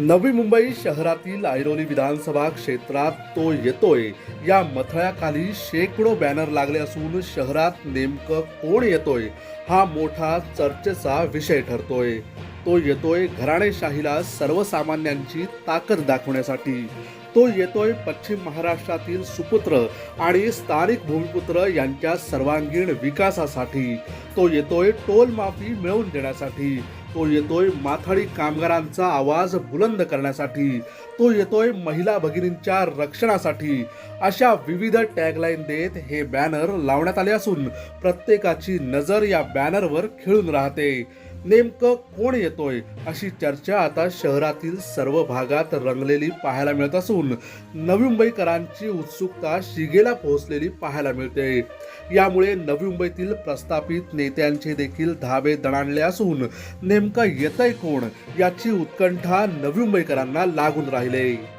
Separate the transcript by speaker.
Speaker 1: नवी मुंबई शहरातील ऐरोली विधानसभा क्षेत्रात तो येतोय. या मथळ्याखाली शेकडो बॅनर लागले असून शहरात नेमकं कोण येतोय हा मोठा चर्चेचा विषय ठरतोय. तो येतोय घराणेशाहीला सर्वसामान्यांची ताकद दाखवण्यासाठी. तो येतोय पश्चिम महाराष्ट्रातील सुपुत्र आणि स्थानिक भूमिपुत्र यांच्या सर्वांगीण विकासासाठी. तो येतोय टोल माफी मिळवून देण्यासाठी. तो येतोय माथाडी कामगारांचा आवाज बुलंद करण्यासाठी. तो येतोय महिला भगिनींच्या रक्षणासाठी. अशा विविध टॅगलाईन देत हे बॅनर लावण्यात आले असून प्रत्येकाची नजर या बॅनरवर खिळून राहते. नेमकं कोण येतोय अशी चर्चा आता शहरातील सर्व भागात रंगलेली पाहायला मिळत असून नवी मुंबईकरांची उत्सुकता शिगेला पोहोचलेली पाहायला मिळते. यामुळे नवी मुंबईतील प्रस्थापित नेत्यांचे देखील धावे दणाणले असून नेमकं येतंय कोण याची उत्कंठा नवी मुंबईकरांना लागून राहिले